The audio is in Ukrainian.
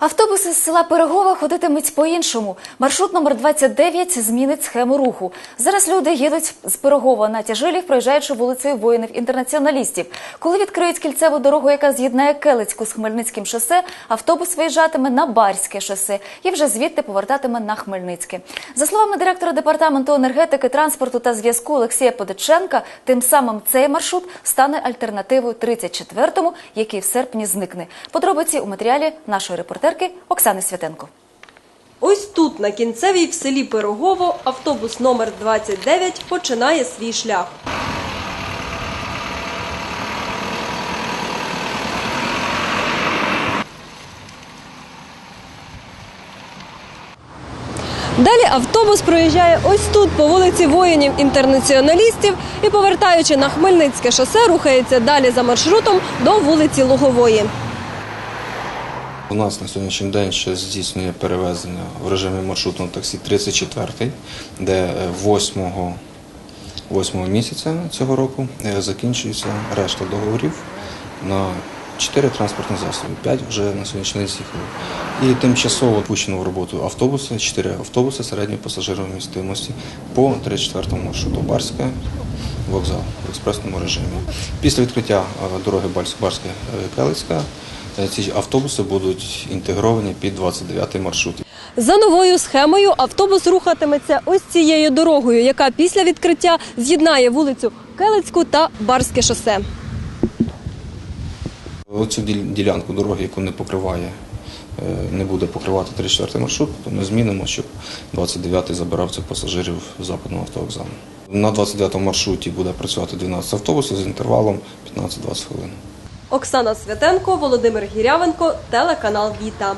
Автобуси з села Пирогова ходитимуть по-іншому. Маршрут номер 29 змінить схему руху. Зараз люди їдуть з Пирогова на Тяжилів, проїжджаючи вулицею воїнів-інтернаціоналістів. Коли відкриють кільцеву дорогу, яка з'єднає Келицьку з Хмельницьким шосе, автобус виїжджатиме на Барське шосе і вже звідти повертатиме на Хмельницьке. За словами директора департаменту енергетики, транспорту та зв'язку Олексія Подиченка, тим самим цей маршрут стане альтернативою 34-му, який в серпні зникне. Подробиці у матеріалі нашої репортерки Оксани Святенко. Ось тут, на кінцевій в селі Пирогово, автобус номер 29 починає свій шлях. Далі автобус проїжджає ось тут, по вулиці воїнів-інтернаціоналістів і, повертаючи на Хмельницьке шосе, рухається далі за маршрутом до вулиці Лугової. У нас на сьогоднішній день ще здійснює перевезення в режимі маршрутного таксі 34-й, де 8, 8 місяця цього року е, закінчується решта договорів на 4 транспортні засоби, 5 вже на сьогоднішній день з'їхали. І тимчасово пущено в роботу автобуси, 4 автобуси середньої пасажирової вмістимості по 34 маршруту Барське вокзал в експресному режимі. Після відкриття е, дороги Барське-Келицька е, ці автобуси будуть інтегровані під 29 й маршрут. За новою схемою автобус рухатиметься ось цією дорогою, яка після відкриття з'єднає вулицю Келицьку та Барське шосе. Оцю ділянку дороги, яку не покриває, е, не буде покривати 34 маршрут, то ми змінимо, щоб 29-й забирав цих пасажирів з западного автовокзалу. На 29-му маршруті буде працювати 12 автобусів з інтервалом 15-20 хвилин. Оксана Святенко, Володимир Гірявенко, телеканал Віта.